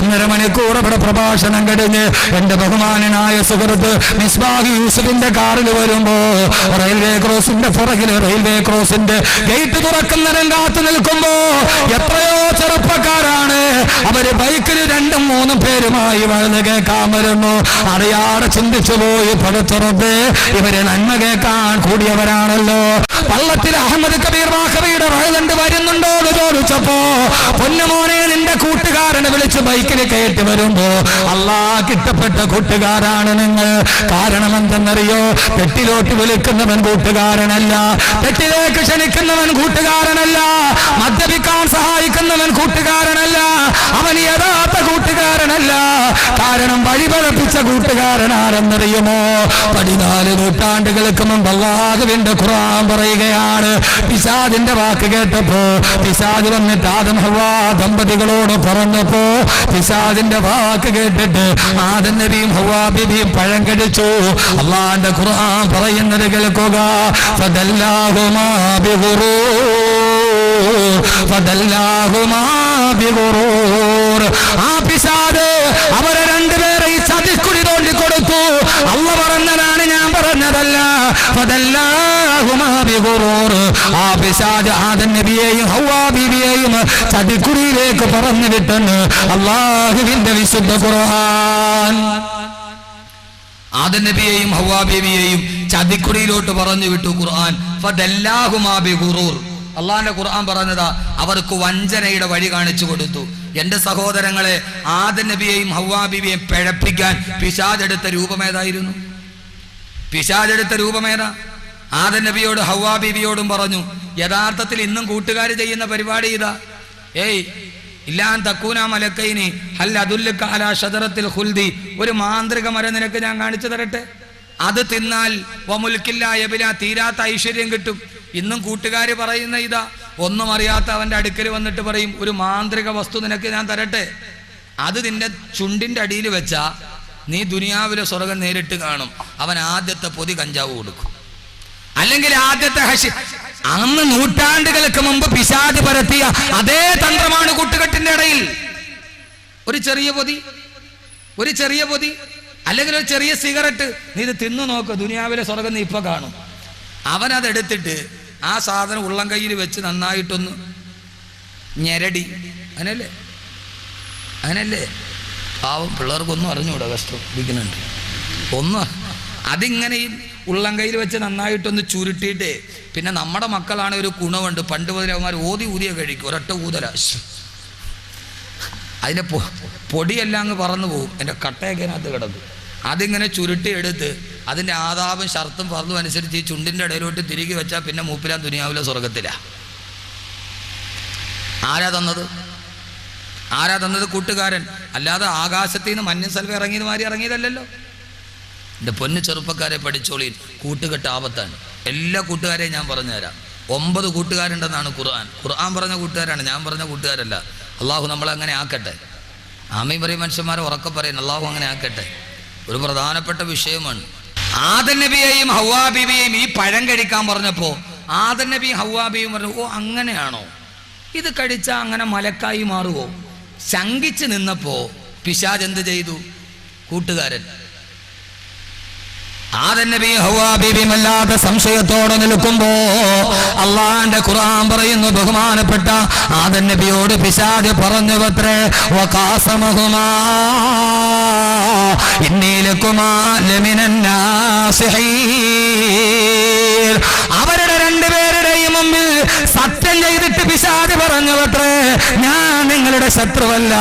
ഒന്നര മണിക്കൂർ ഇവിടെ പ്രഭാഷണം കഴിഞ്ഞ് എന്റെ ബഹുമാനനായ സുഹൃത്ത് മിസ്ബാഹി യൂസഫിന്റെ കാറിൽ വരുമ്പോ റെയിൽവേ ക്രോസിന്റെ പുറകിൽ റെയിൽവേ ക്രോസിന്റെ ഗേറ്റ് തുറക്കുന്നതിനും കാത്തു നിൽക്കുമ്പോ എത്രയോ ചെറുപ്പക്കാരാണ്. അവർ ബൈക്കിൽ രണ്ടും മൂന്നും പേരുമായി വഴുത് കേൾക്കാൻ വരുന്നു. അറിയാതെ ചിന്തിച്ചു പോയി പടുത്തുറപ്പ്. ഇവർ നന്മ കേൾക്കാൻ കൂടിയവരാണല്ലോ. പള്ളത്തിൽ അഹമ്മദ് കബീർ വാഹബിയുടെ വഴുതണ്ട് വരുന്നുണ്ടോ എന്ന് ചോദിച്ചപ്പോ പൊന്നുമോനെ നിന്റെ കൂട്ടുകാരനെ വിളിച്ച് ബൈക്കിൽ കയറ്റി വരുമ്പോ അള്ളാ കിട്ടപ്പെട്ട കൂട്ടുകാരാണ് നിങ്ങൾ. കാരണം എന്തെന്നറിയോ? തെറ്റിലോട്ട് വിളിക്കുന്നവൻ കൂട്ടുകാരനല്ല. തെറ്റിലേക്ക് ക്ഷണിക്കുന്നവൻ കൂട്ടുകാരനല്ല. മദ്യപിക്കാൻ സഹായിക്കുന്നവൻ കൂട്ടുകാരനല്ല. അവൻ യഥാർത്ഥ കൂട്ടുകാരനല്ല. കാരണം വഴിപഴപ്പിച്ച കൂട്ടുകാരനാരെന്നറിയുമോ? പതിനാല് നൂറ്റാണ്ടുകൾക്ക് മുമ്പ് അള്ളാഹുവിന്റെ ഖുർആൻ പറയുകയാണ്. പിശാദിന്റെ വാക്ക് കേട്ടപ്പോ പിശാദ് വന്നിട്ട് ആദം ഹവാ ദമ്പതികളോട് പറഞ്ഞപ്പോ പിശാദിന്റെ വാക്ക് കേട്ടിട്ട് ആദം നബിയും ഹവാ ബിബിയും പഴം കടിച്ചു. അള്ളാന്റെ ഖുർആൻ പറയുന്നത് കേൾക്കുക. ആ പിശാദ് അവരെ രണ്ടുപേരെ ഈ ചതിക്കുടി തോണ്ടി കൊടുത്തു അള്ള പറഞ്ഞതാണ് ഞാൻ പറഞ്ഞതല്ല. ആ പിശാജ് ആദൻ നബിയെയും ഹവ്വാ ബീവിയെയും ചതിക്കുടിയിലേക്ക് പറഞ്ഞു വിട്ടെന്ന് അള്ളാഹുവിന്റെ വിശുദ്ധ ഖുർആൻ. ആദൻ നബിയെയും ഹവ്വാ ബീവിയെയും ചതിക്കുടിയിലോട്ട് പറഞ്ഞു വിട്ടു ഖുർആൻ. അള്ളാന്റെ ഖുർആൻ പറഞ്ഞതാ അവർക്ക് വഞ്ചനയുടെ വഴി കാണിച്ചു കൊടുത്തു. എന്റെ സഹോദരങ്ങളെ ആദൻ നബിയെയും ഹവ്വാബിബിയെയും പിഴപ്പിക്കാൻ പിശാചെടുത്ത രൂപമേതായിരുന്നു? പിശാജെടുത്ത രൂപമേതാ? ആദൻ നബിയോട് ഹവാ ബീവിയോടും പറഞ്ഞു യഥാർത്ഥത്തിൽ ഇന്നും കൂട്ടുകാർ ചെയ്യുന്ന പരിപാടി ഇതാ. ഏയ് ഇല്ലാൻ തക്കൂന മലക്കൈനി ഹൽ അതുല്ലുക അലാ ഷദറത്തിൽ ഹുൽദി ഒരു മാന്ത്രിക മര നിനക്ക് ഞാൻ കാണിച്ചു തരട്ടെ? അത് തിന്നാൽ വമുൽക്കില്ല എബില തീരാത്ത ഐശ്വര്യം കിട്ടും. ഇന്നും കൂട്ടുകാർ പറയുന്ന ഇതാ. ഒന്നും അറിയാത്ത അവന്റെ അടുക്കൽ വന്നിട്ട് പറയും ഒരു മാന്ത്രിക വസ്തു നിനക്ക് ഞാൻ തരട്ടെ? അത് നിന്റെ ചുണ്ടിന്റെ അടിയിൽ വെച്ചാ നീ ദുനിയാവിലെ സ്വർഗം നേരിട്ട് കാണും. അവൻ ആദ്യത്തെ പൊതി കഞ്ചാവ് കൊടുക്കും. അല്ലെങ്കിൽ ആദ്യത്തെ ഹഷി അന്ന് നൂറ്റാണ്ടുകൾക്ക് മുമ്പ് പിശാദ് പരത്തിയ അതേ തന്ത്രമാണ് കൂട്ടുകെട്ടിന്റെ ഇടയിൽ. ഒരു ചെറിയ പൊതി ഒരു ചെറിയ പൊതി അല്ലെങ്കിൽ ഒരു ചെറിയ സിഗരറ്റ്. നീ ഇത് തിന്നു നോക്ക് ദുനിയാവിലെ സ്വർഗം നീ ഇപ്പൊ കാണും. അവനതെടുത്തിട്ട് ആ സാധനം ഉള്ളം കയ്യിൽ വെച്ച് നന്നായിട്ടൊന്ന് ഞെരടി. അങ്ങനല്ലേ? അങ്ങനല്ലേ? പാവം പിള്ളേർക്കൊന്നും അറിഞ്ഞുകൂടാ കഷ്ടം. ഇരിക്കുന്നുണ്ട്. ഒന്ന് അതിങ്ങനെ ഈ ഉള്ളം കയ്യിൽ വെച്ച് നന്നായിട്ടൊന്ന് ചുരുട്ടിയിട്ട് പിന്നെ നമ്മുടെ മക്കളാണ് ഒരു ഗുണമുണ്ട്. പണ്ട് മുതലേ അവന്മാർ ഓതി ഊതിയ കഴിക്കും ഒരൊറ്റ ഊതല. അതിന്റെ പൊ പൊടിയെല്ലാം അങ്ങ് പറന്നു പോകും എന്റെ കട്ടയൊക്കെ അതിനകത്ത് കിടക്കും അതിങ്ങനെ ചുരുട്ടി എടുത്ത് അതിന്റെ ആദാപും ഷർത്തും പറന്നും അനുസരിച്ച് ഈ ചുണ്ടിന്റെ ഇടയിലോട്ട് തിരികെ വെച്ചാൽ പിന്നെ മൂപ്പിലാൻ തുനിയാവില്ല സ്വർഗത്തില ആരാ തന്നത്? ആരാ തന്നത് കൂട്ടുകാരൻ? അല്ലാതെ ആകാശത്തിൽ നിന്ന് മഞ്ഞ സ്ഥലം ഇറങ്ങിയത് മാറി ഇറങ്ങിയതല്ലല്ലോ. എന്റെ പൊന്നു ചെറുപ്പക്കാരെ പഠിച്ചോളി കൂട്ടുകെട്ട് ആപത്താണ് എല്ലാ കൂട്ടുകാരെയും ഞാൻ പറഞ്ഞുതരാം. ഒമ്പത് കൂട്ടുകാരുണ്ടെന്നാണ് ഖുർആൻ. ഖുർആൻ പറഞ്ഞ കൂട്ടുകാരാണ് ഞാൻ പറഞ്ഞ കൂട്ടുകാരല്ല. അള്ളാഹു നമ്മളെ അങ്ങനെ ആക്കട്ടെ. ആമി പറയും മനുഷ്യന്മാരെ ഉറക്കെ പറയുന്നു അള്ളാഹു അങ്ങനെ ആക്കട്ടെ. ഒരു പ്രധാനപ്പെട്ട വിഷയമാണ്. ആദൻ നബിയെയും ഹൗവാ ബീബിയെയും ഈ പഴം കഴിക്കാൻ പറഞ്ഞപ്പോൾ ആദൻ നബി ഹൗവാ പറഞ്ഞു ഓ അങ്ങനെയാണോ? ഇത് കഴിച്ചാൽ അങ്ങനെ മലക്കായി മാറുമോ ശങ്കിച്ച് നിന്നപ്പോൾ പിശാജ് എന്ത് ചെയ്തു? കൂട്ടുകാരൻ. ആദൻ നബി ഹവ്വാ ബീബിയും അല്ലാത്ത സംശയത്തോടെ നിൽക്കുമ്പോ അള്ളാന്റെ ഖുർആൻ പറയുന്നു ബഹുമാനപ്പെട്ട ആദൻ നബിയോട് പിശാദ് പറഞ്ഞു പത്രേ അവരുടെ രണ്ടുപേരുടെയും മുമ്പിൽ സത്യം ചെയ്തിട്ട് പിശാദ് പറഞ്ഞു പത്രേ ഞാൻ നിങ്ങളുടെ ശത്രുവല്ല.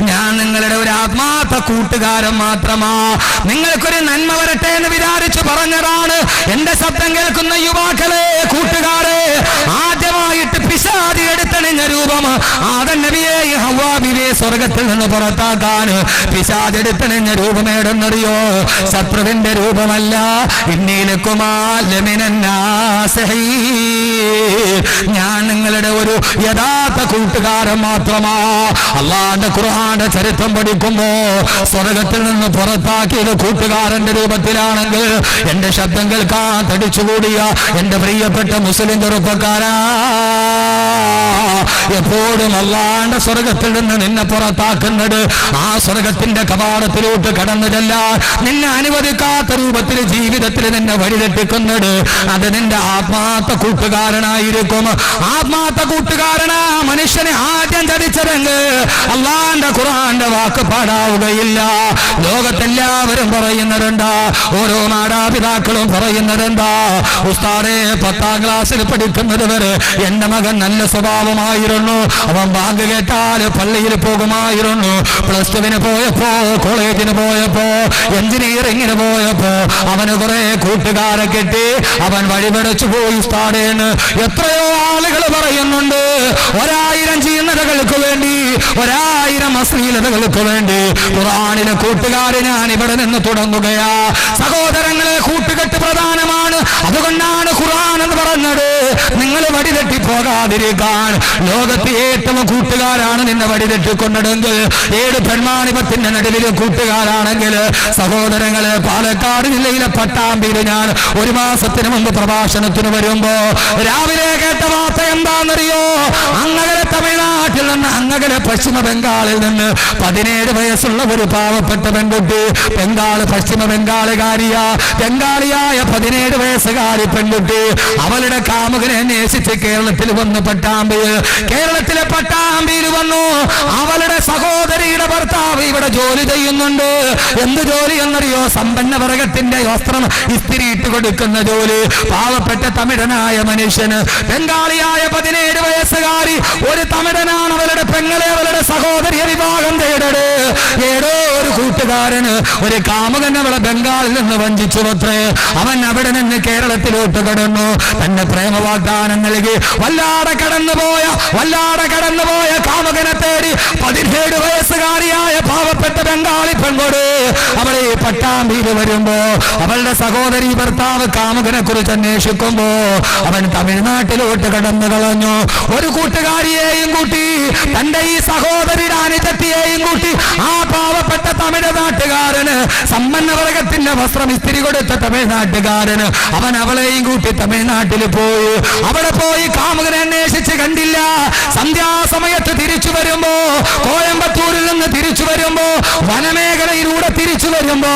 ഞാൻ നിങ്ങളുടെ ഒരു ആത്മാർത്ഥ കൂട്ടുകാരൻ മാത്രമാ. നിങ്ങൾക്കൊരു നന്മ വരട്ടെ എന്ന് വിചാരിച്ചു പറഞ്ഞതാണ്. എന്റെ ശബ്ദം കേൾക്കുന്ന യുവാക്കളെ കൂട്ടുകാരെ ആദ്യമായിട്ട് പിശാദി എടുത്തണിഞ്ഞ രൂപം ആദൻ നബിയെ ഹവാബിയെ സ്വർഗത്തിൽ നിന്ന് പുറത്താക്കാൻ പിശാദ് എടുത്തണിഞ്ഞ രൂപം ഏടെന്നറിയോ ശത്രുവിന്റെ രൂപമല്ല. ഞാൻ നിങ്ങളുടെ ഒരു യഥാർത്ഥ കൂട്ടുകാരൻ മാത്രമാ. അള്ളാന്റെ ഖുർആന്റെ ചരിത്രം പഠിക്കുമ്പോ സ്വർഗത്തിൽ നിന്ന് പുറത്താക്കിയത് കൂട്ടുകാരന്റെ രൂപത്തിലാണെങ്കിൽ എന്റെ ശബ്ദം കേൾക്കാൻ തടിച്ചുകൂടിയ എന്റെ പ്രിയപ്പെട്ട മുസ്ലിം ചെറുപ്പക്കാരാ. എപ്പോഴും അല്ലാണ്ട് സ്വർഗത്തിൽ നിന്ന് നിന്നെ പുറത്താക്കുന്നത് ആ സ്വർഗത്തിന്റെ കവാടത്തിലോട്ട് കടന്നതല്ല. നിന്നെ അനുവദിക്കാത്ത രൂപത്തിൽ ജീവിതത്തിൽ നിന്നെ വഴിതെട്ടിക്കുന്നത് അത് നിന്റെ ആത്മാർത്ഥ കൂട്ടുകാരനായിരിക്കും. ആത്മാർത്ഥ കൂട്ടുകാരനാ മനുഷ്യനെ ആദ്യം ചതിച്ചതെങ്കിൽ അള്ളാന്റെ ഖുറാന്റെ വാക്ക് പാടാവുകയില്ല. ലോകത്തെല്ലാവരും പറയുന്നതെന്താ? ഓരോ മാതാപിതാക്കളും പറയുന്നതെന്താ? ഉസ്താദെ പത്താം ക്ലാസ്സിൽ പഠിക്കുന്നത് വരെ എന്റെ മകൻ നല്ല സ്വഭാവമായിരുന്നു. അവൻ ബാങ്ക് കേട്ടാൽ പള്ളിയിൽ പോകുമായിരുന്നു. പ്ലസ് ടുവിന് പോയപ്പോ കോളേജിന് പോയപ്പോ എഞ്ചിനീയറിങ്ങിന് പോയപ്പോ അവന് കുറെ കൂട്ടുകാരെ കിട്ടി. അവൻ വഴിപടച്ചു പോയി സ്ഥാടേന്ന് എത്രയോ ആളുകൾ പറയുന്നുണ്ട്. ഒരായിരം ചീന്നതകൾക്ക് വേണ്ടി ഒരായിരം അശ്ലീലതകൾക്ക് വേണ്ടി ഖുറാനിലെ കൂട്ടുകാരെ ഞാൻ ഇവിടെ നിന്ന് തുടങ്ങുകയാ. സഹോദരങ്ങളെ കൂട്ടുകെട്ട് പ്രധാനമാണ്. അതുകൊണ്ടാണ് ഖുറാൻ എന്ന് പറഞ്ഞത്. നിങ്ങൾ വടിതെട്ടി പോകാതിരിക്കാൻ ലോകത്തെ ഏറ്റവും കൂട്ടുകാരാണ് നിന്നെ വഴിതെറ്റിക്കൊണ്ടതെങ്കിൽ ഏഴ് പെൺമാണിപത്തിന്റെ നടുവിൽ കൂട്ടുകാരാണെങ്കിൽ സഹോദരങ്ങളെ പാലക്കാട് ജില്ലയിലെ പട്ടാമ്പിയിൽ ഞാൻ ഒരു മാസത്തിന് മുമ്പ് പ്രഭാഷണത്തിന് വരുമ്പോ രാവിലെ കേട്ട വാർത്ത എന്താണെന്നറിയോ? അങ്ങകലെ തമിഴ്നാട്ടിൽ നിന്ന് അങ്ങകലെ പശ്ചിമ ബംഗാളിൽ നിന്ന് പതിനേഴ് വയസ്സുള്ള ഒരു പാവപ്പെട്ട പെൺകുട്ടി. ബംഗാൾ പശ്ചിമ ബംഗാളുകാരിയ. ബംഗാളിയായ പതിനേഴ് വയസ്സുകാരി പെൺകുട്ടി. അവളുടെ കാമുകനെ അന്വേഷിച്ച് കേരളത്തിൽ വന്നു പട്ടാമ്പിയിൽ. കേരളത്തിലെ പട്ടാമ്പിയിൽ വന്നു. അവളുടെ സഹോദരിയുടെ ഭർത്താവ് ഇവിടെ ജോലി ചെയ്യുന്നുണ്ട്. എന്ത് ജോലി എന്നറിയോ? സമ്പന്ന വർഗത്തിന്റെ വസ്ത്രം ഇസ്തിരി ഇട്ട് കൊടുക്കുന്ന ജോലി. പാവപ്പെട്ട തമിഴനായ മനുഷ്യന്. ബംഗാളിയായ പതിനേഴ് വയസ്സുകാരി ഒരു തമിഴനാണ് അവരുടെ പെങ്ങളെ അവരുടെ സഹോദരിയെ വിവാഹം തേടട്. ഏതോ ഒരു കൂട്ടുകാരന് ഒരു കാമുകൻ അവളെ ബംഗാളിൽ നിന്ന് വഞ്ചിച്ചു പത്രേ. അവൻ അവിടെ നിന്ന് കേരളത്തിലോട്ട് കടന്നു. തന്റെ പ്രേമ വാഗ്ദാനം നൽകി. വല്ലാതെ കടന്നുപോയ വല്ലാതെ കടന്നുപോയ കാമുകനെ തേടി പതിനേഴ് വയസ്സുകാരിയായ പാവപ്പെട്ട ബംഗാളി പെൺകൊട്. അവളെ പട്ടാമ്പിയിൽ വരുമ്പോ അവളുടെ സഹോദരി ഭർത്താവ് കാമുകനെ കുറിച്ച് അന്വേഷിക്കുമ്പോ അവൻ തമിഴ്നാട്ടിലോട്ട് കടന്നു കളഞ്ഞു. ഒരു കൂട്ടുകാരിയെയും കൂട്ടി തന്റെ ഈ സഹോദരിയുടെ അനുജത്തിയെയും കൂട്ടി ആ പാവപ്പെട്ട തമിഴ്നാട്ടുകാരന് സമ്പന്നവർഗത്തിന്റെ സമ്പന്ന വർഗത്തിന്റെ വസ്ത്രം ഇസ്തിരി കൊടുത്ത തമിഴ്നാട്ടുകാരന് അവൻ അവളെയും കൂട്ടി തമിഴ്നാട്ടിൽ പോയി. അവിടെ പോയി കാമുകനെ അന്വേഷിച്ച് കണ്ടില്ല. സന്ധ്യാസമയത്ത് തിരിച്ചു വരുമ്പോ കോയമ്പത്തൂരിൽ നിന്ന് തിരിച്ചു വരുമ്പോ വനമേഖലയിലൂടെ തിരിച്ചു വരുമ്പോ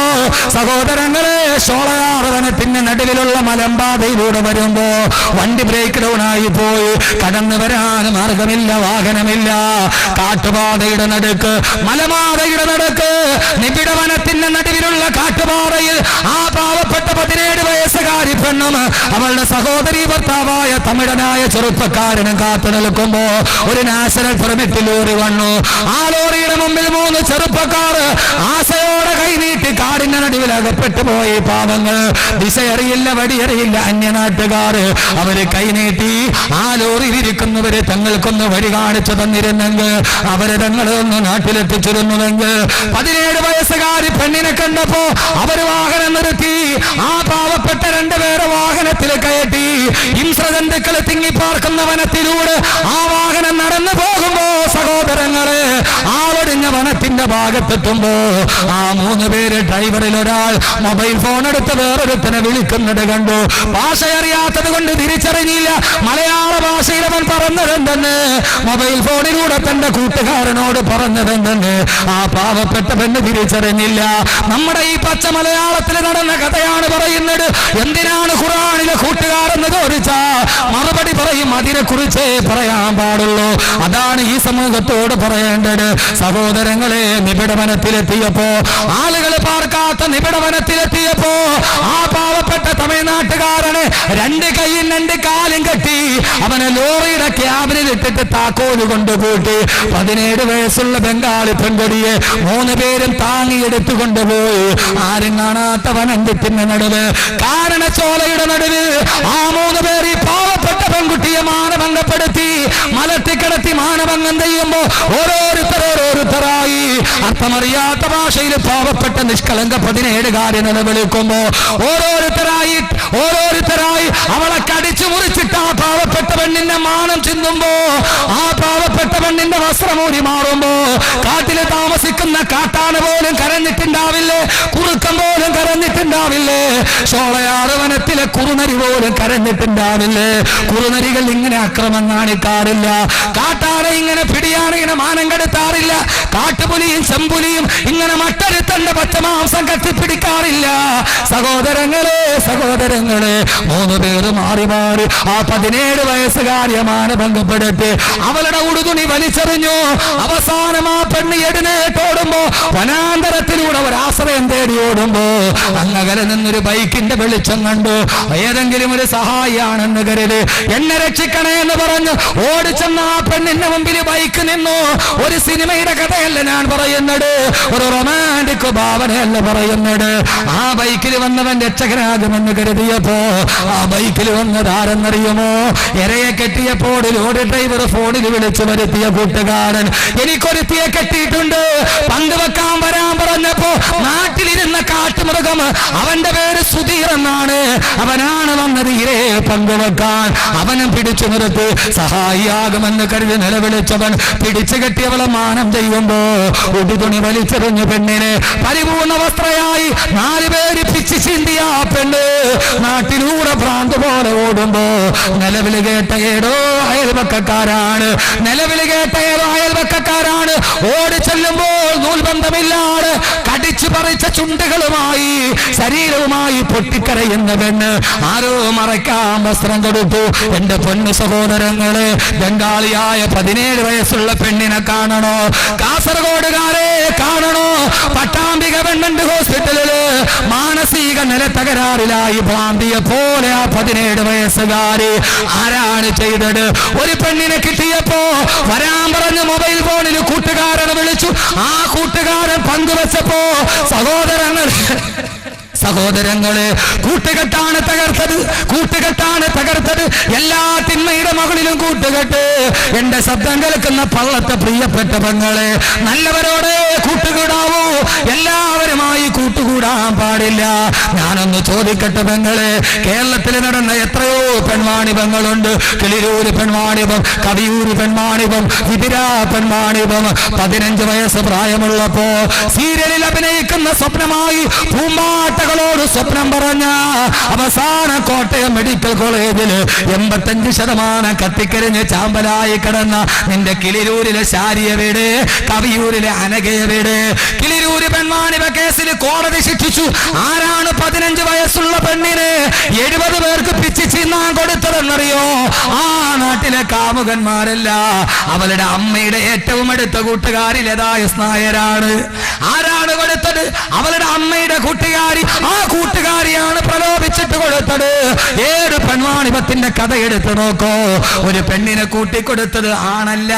സഹോദരങ്ങളെ ശോളയാർവനത്തിന്റെ നടുവിലുള്ള മലമ്പാതയിലൂടെ വരുമ്പോ വണ്ടി ബ്രേക്ക് ഡൗൺ ആയി പോയി. കടന്നു വരാൻ മാർഗമില്ല വാഹനമില്ല. കാട്ടുപാതയുടെ നടുക്ക് മലമാതയുടെ നടുക്ക്. നിബിഡ വനത്തിന്റെ നടുവിലുള്ള കാട്ടുപാതയിൽ ആ പാവപ്പെട്ട പതിനേഴ് വയസ്സുകാരി പെണ്ണും അവളുടെ സഹോദരി ഭർത്താവായ തമിഴനായ ചെറുപ്പക്കാരനും കാത്തു നിൽക്കുമ്പോ ഒരു നാഷണൽ പെർമിറ്റ് ലോറി വന്നു. ആ ലോറിയുടെ മുമ്പിൽ മൂന്ന് ചെറുപ്പക്കാർ ആശയോടെ കൈനീട്ടി കാടിന്റെ നടുവിൽ അകപ്പെട്ടു പോയി പാവങ്ങൾ ദിശയറിയില്ല വടിയറിയില്ല അന്യനാട്ടുകാർ. അവർ കൈനീട്ടി ആ ലോറിയിൽ ഇരിക്കുന്നവര് തങ്ങൾക്കൊന്ന് വഴി കാണിച്ചു തന്നിരുന്നെങ്കിൽ അവർ തങ്ങളൊന്ന് നാട്ടിലെത്തിച്ചിരുന്നുവെങ്കിൽ പതിനേഴ് വയസ്സുകാരി പെണ്ണിനെ കണ്ടപ്പോ അവർ വാഹനം നിർത്തി. ആ പാവപ്പെട്ട രണ്ടുപേരെ വാഹനത്തിൽ കയറ്റി. ഇംസ്രജന്തുക്കളെ തിങ്ങിപ്പാർക്കുന്ന വനത്തിലൂടെ ആ വാഹനം നടന്നു പോകുമ്പോ സഹോദരങ്ങളെ ആവടിഞ്ഞ വനത്തിന്റെ ഭാഗത്തെത്തുമ്പോ ആ മൂന്ന് പേര് ഡ്രൈവറിൽ ഒരാൾ മൊബൈൽ ഫോൺ എടുത്ത് വേറൊരുത്തനെ വിളിക്കുന്നത് കണ്ടു. ഭാഷ അറിയാത്തത് കൊണ്ട് തിരിച്ചറിഞ്ഞില്ല. മലയാള ഭാഷയിൽ അവൻ പറഞ്ഞതെന്തെന്ന് മൊബൈൽ ഫോണിലൂടെ തന്റെ കൂട്ടുകാരനോട് പറഞ്ഞതെന്തെന്ന് ആ പാവപ്പെട്ട പെണ്ണ് തിരിച്ചറിഞ്ഞില്ല. നമ്മുടെ ഈ പച്ച മലയാളത്തിൽ നടന്ന കഥയാണ് പറയുന്നത്. എന്തിനാണ് ഖുറാനിലെ കൂട്ടുകാരെന്ന് ചോദിച്ചാ മറുപടി പറയും അതിനെ കുറിച്ചേ പറയാൻ പാടുള്ളൂ. അതാണ് ഈ സമൂഹത്തോട് പറയേണ്ടത്. സഹോദരങ്ങളെ നിബിഡവനത്തിലെത്തിയപ്പോ ആളുകൾ പാർക്കാത്ത നിബിഡവനത്തിലെത്തിയപ്പോ ആ പാവപ്പെട്ട തമിഴ്നാട്ടുകാരന് രണ്ട് കൈയും രണ്ട് കാലും കെട്ടി അവനെ ലോറിയുടെ ക്യാബിനിൽ ഇട്ടിട്ട് താക്കോൽ കൊണ്ടുകൂട്ടി പതിനേഴ് വയസ്സുള്ള ബംഗാളി പെൺകൊടിയെ മൂന്ന് പേരും താങ്ങിയെടുത്തു കൊണ്ടുപോയി ആരും കാണാത്ത വനന്തിന്റെ നടുവ്? കാരണച്ചോലയുടെ നടുവ് ആ മൂന്ന് പേർ ഈ പാവപ്പെട്ട പെൺകുട്ടിയെ മാനഭംഗപ്പെടുത്തി മലത്തിക്കിടത്തി മാനഭംഗം ചെയ്യുമ്പോ ഓരോരുത്തർ ഓരോരുത്തരായി അർത്ഥമറിയാത്ത ഭാഷയിൽ പാവപ്പെട്ട നിഷ്കളങ്ക പതിനേഴുകാരി വിളിക്കുമ്പോ ഓരോരുത്തരായി ഓരോരുത്തരായി അവളെ കടിച്ചു പെണ്ണിന്റെ മാനം ചിന്തുമ്പോ ആ പാവപ്പെട്ട പെണ്ണിന്റെ വസ്ത്രമൂരി മാറുമ്പോ കാട്ടിൽ താമസിക്കുന്ന കാട്ടാന പോലും കരഞ്ഞിട്ടുണ്ടാവില്ലേ? കുറുക്കം പോലും കരഞ്ഞിട്ടുണ്ടാവില്ലേ? ചോളയാറ് വനത്തിലെ കുറുനരി പോലും കരഞ്ഞിട്ടുണ്ടാവില്ലേ? കുറുനരികൾ ഇങ്ങനെ അക്രമം കാണിക്കാറില്ല. കാട്ടാന ഇങ്ങനെ പിടിയാണ് ഇങ്ങനെ മാനം കെടുത്താറില്ല. കാട്ടുപുലിയും ചെമ്പുലിയും ഇങ്ങനെ മട്ടരുത്തന്റെ പച്ചമാംസം കത്തിപ്പിടിക്കാറില്ല. സഹോദരങ്ങളെ സഹോദരങ്ങളെ മൂന്ന് പേര് മാറി മാറി ആ പതിനേഴ് വയസ്സുകാരിയെ മാനഭംഗപ്പെടുത്തി അവളുടെ ഉടുതുണി വലിച്ചെറിഞ്ഞു. അവസാനം ആ പെണ്ണ് എടിനേട്ടോടുമ്പോ വനാന്തരത്തിലൂടെ ഒരു ആശ്രയം തേടി ഓടുമ്പോ അങ്ങകലെ നിന്നൊരു ബൈക്കിന്റെ വെളിച്ചം കണ്ടു. ഏതെങ്കിലും ഒരു സഹായിയാണെന്ന് കരുതി. എന്നെ രക്ഷിക്കണേ എന്ന് പറഞ്ഞു ഓടിച്ചെന്ന ആ പെണ്ണിന്റെ മുമ്പിൽ ബൈക്ക് നിന്നു. ഒരു സിനിമയുടെ കഥയല്ല ഞാൻ പറയുന്നത്? ഒരു റൊമാന്റിക് ഭാവനയല്ല പറയുന്നത്? ആ ബൈക്കിൽ വന്നവൻ രക്ഷകനാകുമെന്ന് കരുതിയപ്പോ ആ ബൈക്കിൽ വന്നത് ആരെന്നറിയുമോ? ഇരയെ കെട്ടിയപ്പോൾ ലോറി ഡ്രൈവർ ഫോണിൽ വിളിച്ചു വരുത്തിയ കൂട്ടുകാരൻ എനിക്കൊരുത്തിയെ കെട്ടിയിട്ടുണ്ട്. പങ്ക് വെക്കാൻ വരാൻ പറഞ്ഞപ്പോ നാട്ടിലിരുന്ന കാട്ടുമൃഗം അവന്റെ പേര് സുധീർ എന്നാണ്. അവനാണ് വന്നത് ഇരേ പങ്കുവെക്കാൻ അവനും പിടിച്ചു നിർത്തി. സഹായിയാകുമെന്ന് കരുതി നിലവിളിച്ചവൻ പിടിച്ചു കെട്ടിയവളെ മാനം ചെയ്യുമ്പോ ഉടുതുണി വലിച്ചെറിഞ്ഞു പെണ്ണിനെ പരിപൂർണ വസ്ത്രയായി നാല് പേര് പിച്ച് ചിന്തിയ പെണ്ണ് നാട്ടിലൂടെ ഭ്രാന്ത് പോലെ ഓടുമ്പോ നിലവിൽ കേട്ട ഏതോ അയൽവക്കക്കാരാണ് നിലവിൽ കേട്ട ഏതോ അയൽവക്കക്കാരാണ് ഓടി ചെല്ലുമ്പോൾ നൂൽബന്ധമില്ലാതെ കടിച്ചു പറിച്ച ചുണ്ടുകളുമായി ശരീരവുമായി പൊട്ടിക്കരയുന്ന പെണ്ണ് ആരോ മറയ്ക്കാൻ വസ്ത്രം കൊടുത്തു. എന്റെ പൊന്നു സഹോദരങ്ങൾ ബംഗാളിയായ പതിനേഴ് വയസ്സുള്ള പെണ്ണിനെ കാണണോ? കാസർഗോഡുകാരെ കാണണോ? പട്ടാമ്പിക ഗവൺമെന്റ് ഹോസ്പിറ്റലിൽ മാനസിക നില തകരാറിലായി ഭ്രാന്തിയെ പോലെ ആ പതിനേഴ് വയസ്സുകാര് ആരാണ് ചെയ്തത്? ഒരു പെണ്ണിനെ കിട്ടിയപ്പോ വരാൻ പറഞ്ഞ മൊബൈൽ ഫോണിൽ കൂട്ടുകാരനെ വിളിച്ചു ആ കൂട്ടുകാരൻ പങ്കുവച്ചപ്പോ സഹോദരങ്ങൾ സഹോദരങ്ങളെ കൂട്ടുകെട്ടാണ് തകർത്തത് കൂട്ടുകെട്ടാണ് തകർത്തത്. എല്ലാ തിന്മയുടെ മകളിലും കൂട്ടുകെട്ട്. എന്റെ ശബ്ദം കേൾക്കുന്ന പള്ളത്തെ പ്രിയപ്പെട്ട പെങ്ങളെ നല്ലവരോടെ കൂട്ടുകൂടാവൂ. എല്ലാവരുമായി കൂട്ടുകൂടാൻ പാടില്ല. ഞാനൊന്ന് ചോദിക്കട്ടെ പെങ്ങളെ കേരളത്തിൽ നടന്ന എത്രയോ പെൺവാണിഭങ്ങളുണ്ട് കിളിരൂര് പെൺവാണിഭം കവിയൂര് പെൺവാണിഭം വിതിര പെൺവാണിഭം പതിനഞ്ച് വയസ്സ് പ്രായമുള്ളപ്പോ സീരിയലിൽ അഭിനയിക്കുന്ന സ്വപ്നമായി പൂമ്പാട്ടകളോട് സ്വപ്നം പറഞ്ഞ അവസാന കോട്ടയം മെഡിക്കൽ കോളേജിൽ എൺപത്തഞ്ച് ശതമാനം കത്തിക്കരിഞ്ഞ് ചാമ്പലായി കിടന്ന നിന്റെ കിളിരൂരിലെ ശാരിയ വീട് കവിയൂരിലെ അനകയ വീട്. കിളിരൂര് പെൺമാണിവ കേസിൽ കോടതി ശിക്ഷിച്ചു. ആരാണ് പതിനഞ്ച് വയസ്സുള്ള പെണ്ണിന് എഴുപത് പേർക്ക് പിച്ച് ചിന്നാൻ കൊടുത്തതെന്നറിയോ? ആ നാട്ടിലെ കാമുകന്മാരല്ല. അവളുടെ അമ്മയുടെ ഏറ്റവും അടുത്ത കൂട്ടുകാരിലേതായ സ്നായരാണ് ആരാണ് കൊടുത്തത് അവളുടെ അമ്മയുടെ കൂട്ടുകാരി. ആ കൂട്ടുകാരിയാണ് പ്രലോഭിച്ചിട്ട് കൊടുത്തത്. ഏത് പെൺവാണിപത്തിന്റെ കഥ എടുത്തു നോക്കോ. ഒരു പെണ്ണിനെ കൂട്ടിക്കൊടുത്തത് ആണല്ല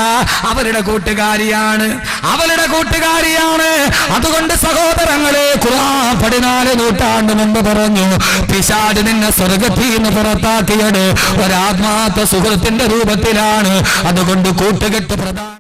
അവരുടെ കൂട്ടുകാരിയാണ്. അവളുടെ കൂട്ടുകാരിയാണ്. അതുകൊണ്ട് സഹോദരങ്ങളെ ഖുർആൻ പതിനാല് നൂറ്റാണ്ട് മുമ്പ് പറഞ്ഞു പിശാട് നിന്നെ സ്വർഗത്തിൽ നിന്ന് പുറത്താക്കിയത് ഒരാത്മാർത്ഥ സുഹൃത്തിന്റെ രൂപത്തിലാണ്. അതുകൊണ്ട് കൂട്ടുകെട്ട് പ്രധാന